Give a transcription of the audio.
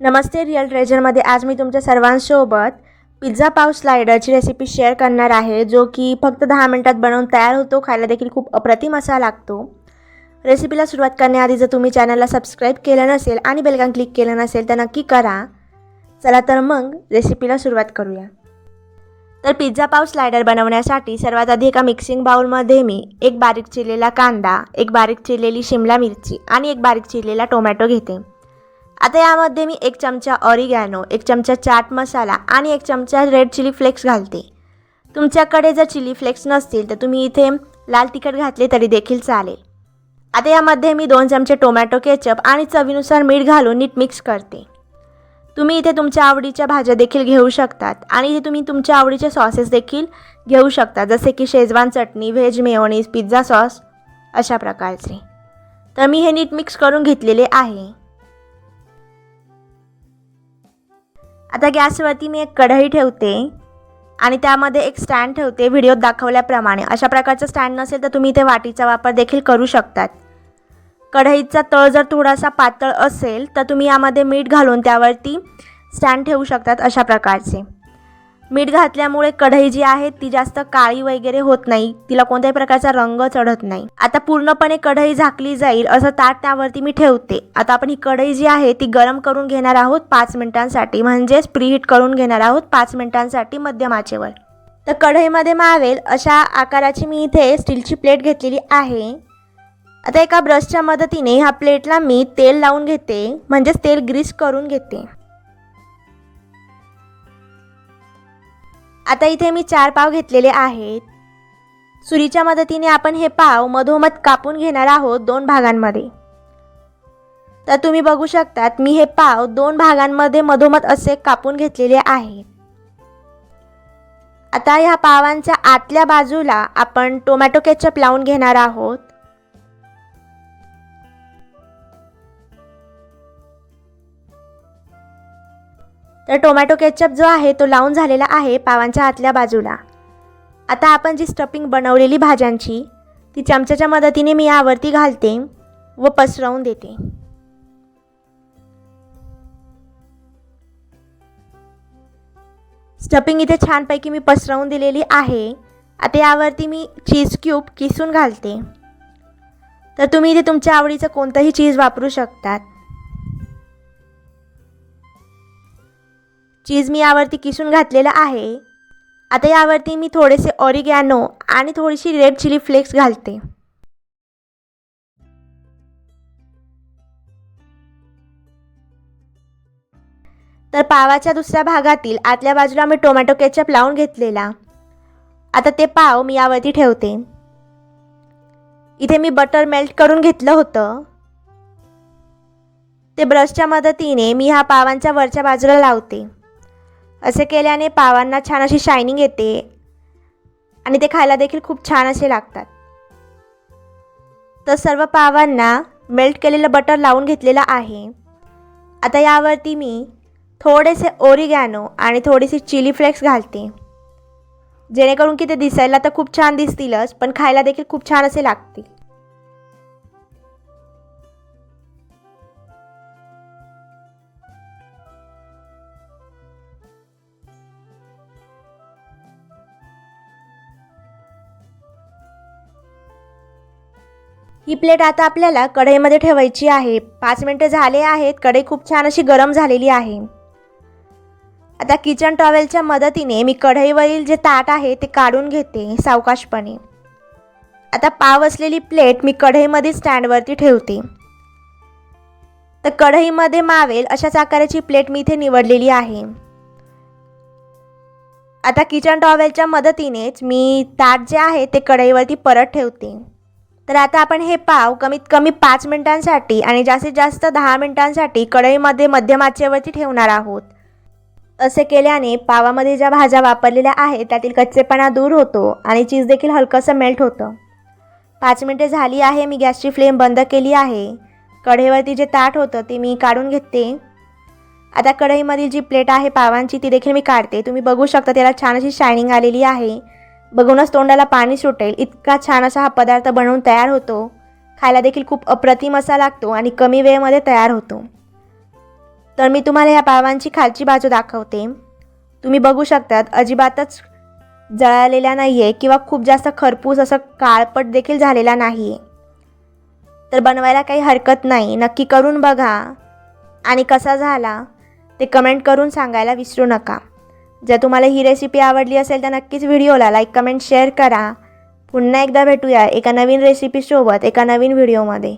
नमस्ते real ट्रेजरमध्ये आज मी तुमच्या सर्वांसोबत पिझ्झा पाव स्लायडरची रेसिपी शेअर करणार आहे जो की फक्त दहा मिनटात बनवून तयार होतो खायला देखील खूप अप्रतिम असा लागतो. रेसिपीला सुरुवात करण्याआधी जर तुम्ही चॅनलला सबस्क्राईब केलं नसेल आणि बेलकान क्लिक केलं नसेल तर नक्की करा. चला तर मग रेसिपीला सुरुवात करूया. तर पिझ्झा पाव स्लायडर बनवण्यासाठी सर्वात आधी एका मिक्सिंग बाउलमध्ये मी एक बारीक चिरलेला कांदा एक बारीक चिरलेली शिमला मिरची आणि एक बारीक चिरलेला टोमॅटो घेते. आता यामध्ये मी एक चमचा ऑरिगॅनो एक चमचा चाट मसाला आणि एक चमचा रेड चिली फ्लेक्स घालते. तुमच्याकडे जर चिली फ्लेक्स नसतील तर तुम्ही इथे लाल तिखट घातले तरी देखील चालेल. आता यामध्ये मी दोन चमचे टोमॅटो केचप आणि चवीनुसार मीठ घालून नीट मिक्स करते. तुम्ही इथे तुमच्या आवडीच्या भाज्या देखील घेऊ शकतात आणि इथे तुम्ही तुमच्या आवडीचे सॉसेस देखील घेऊ शकता जसे की शेजवान चटणी व्हेज मेयोनीज पिझ्झा सॉस अशा प्रकारचे. तर मी हे नीट मिक्स करून घेतलेले आहे. आता गॅसवरती मी एक कढई ठेवते आणि त्यामध्ये एक स्टँड ठेवते व्हिडिओत दाखवल्याप्रमाणे. अशा प्रकारचं स्टँड नसेल तर तुम्ही इथे वाटीचा वापर देखील करू शकतात. कढईचा तळ जर थोडासा पातळ असेल तर तुम्ही यामध्ये मीठ घालून त्यावरती स्टँड ठेवू शकतात अशा प्रकारचे. मीठ घातल्यामुळे कढई जी आहे ती जास्त काळी वगैरे होत नाही. तिला कोणत्याही प्रकारचा रंग चढत नाही. आता पूर्णपणे कढई झाकली जाईल असं ताट त्यावरती मी ठेवते. आता आपण ही कढई जी आहे ती गरम करून घेणार आहोत पाच मिनिटांसाठी. म्हणजेच प्रीहीट करून घेणार आहोत पाच मिनिटांसाठी मध्यम आचेवर तर कढईमध्ये मावेल अशा आकाराची मी इथे स्टीलची प्लेट घेतलेली आहे. आता एका ब्रशच्या मदतीने ह्या प्लेटला मी तेल लावून घेते. म्हणजेच तेल ग्रीस करून घेते. आता इथे मी चार पाव घेतलेले आहेत. सुरीच्या मदतीने आपण हे पाव मधोमध कापून घेणार आहोत दोन भागांमध्ये. तर तुम्ही बघू शकतात मी हे पाव दोन भागांमध्ये मधोमध असे कापून घेतलेले आहे. आता ह्या पावांच्या आतल्या बाजूला आपण टोमॅटो केचप लावून घेणार आहोत. तर टोमॅटो केचप जो आहे तो लावून झालेला आहे पावांच्या आतल्या बाजूला. आता आपण जी स्टफिंग बनवलेली भाज्यांची ती चमच्याच्या मदतीने मी यावरती घालते व पसरवून देते. स्टफिंग इथे छानपैकी मी पसरवून दिलेली आहे. आता यावरती मी चीज क्यूब किसून घालते. तर तुम्ही इथे तुमच्या आवडीचं कोणतंही चीज वापरू शकतात. चीज मी यावरती किसून घातलेलं आहे. आता यावरती मी थोडेसे ऑरिगॅनो आणि थोडीशी रेड चिली फ्लेक्स घालते. तर पावाच्या दुसऱ्या भागातील आतल्या बाजूला मी टोमॅटो केचप लावून घेतलेला. आता ते पाव मी यावरती ठेवते. इथे मी बटर मेल्ट करून घेतलं होतं. ते ब्रशच्या मदतीने मी ह्या पावांच्या वरच्या बाजूला लावते. असे केल्याने पावांना छान अशी शायनिंग येते. आणि ते खायला देखील खूप छान असे लागतात. तर सर्व पावांना मेल्ट केलेलं बटर लावून घेतलेलं आहे. आता यावरती मी थोडेसे ओरिगॅनो आणि थोडीशी चिली फ्लेक्स घालते. जेणेकरून की ते दिसायला तर खूप छान दिसतीलच पण खायला देखील खूप छान असे लागतील. ही प्लेट आता आपल्याला कढईमध्ये ठेवायची आहे. पाच मिनटं झाले आहेत. कढई खूप छान अशी गरम झालेली आहे. आता किचन टॉवेलच्या मदतीने मी कढईवरील जे ताट आहे ते काढून घेते सावकाशपणे. आता पाव असलेली प्लेट मी कढईमध्ये स्टँडवरती ठेवते. तर कढईमध्ये मावेल अशाच आकाराची प्लेट मी इथे निवडलेली आहे. आता किचन टॉवेलच्या मदतीनेच मी ताट जे आहे ते कढईवरती परत ठेवते. तर आता आपण हे पाव कमीत कमी पाच मिनिटांसाठी आणि जास्तीत जास्त दहा मिनिटांसाठी कढईमध्ये मध्यम आचेवरती ठेवणार आहोत. असे केल्याने पावामध्ये ज्या भाज्या वापरलेल्या आहेत त्यातील कच्चेपणा दूर होतो आणि चीज देखील हलकंसं मेल्ट होतं. पाच मिनटे झाली आहे मी गॅसची फ्लेम बंद केली आहे. कढईवरती जे ताट होतं ते मी काढून घेते. आता कढईमधील जी प्लेट आहे पावांची ती देखील मी काढते. तुम्ही बघू शकता त्याला छान अशी शायनिंग आलेली आहे. बघूनच तोंडाला पाणी सुटेल. इतका छान असा हा पदार्थ बनवून तयार होतो. खायला देखील खूप अप्रतिम असा लागतो आणि कमी वेळेमध्ये तयार होतो. तर मी तुम्हाला या पावांची खालची बाजू दाखवते. तुम्ही बघू शकतात अजिबातच जळालेला नाही आहे किंवा खूप जास्त खरपूस असं काळपट देखील झालेला नाही आहे तर बनवायला काही हरकत नाही. नक्की करून बघा. आणि कसा झाला ते कमेंट करून सांगायला विसरू नका. जर तुम्हाला ही रेसिपी आवडली असेल तर नक्कीच व्हिडिओला लाईक कमेंट शेअर करा. पुन्हा एकदा भेटूया एका नवीन रेसिपीसोबत एका नवीन व्हिडिओमध्ये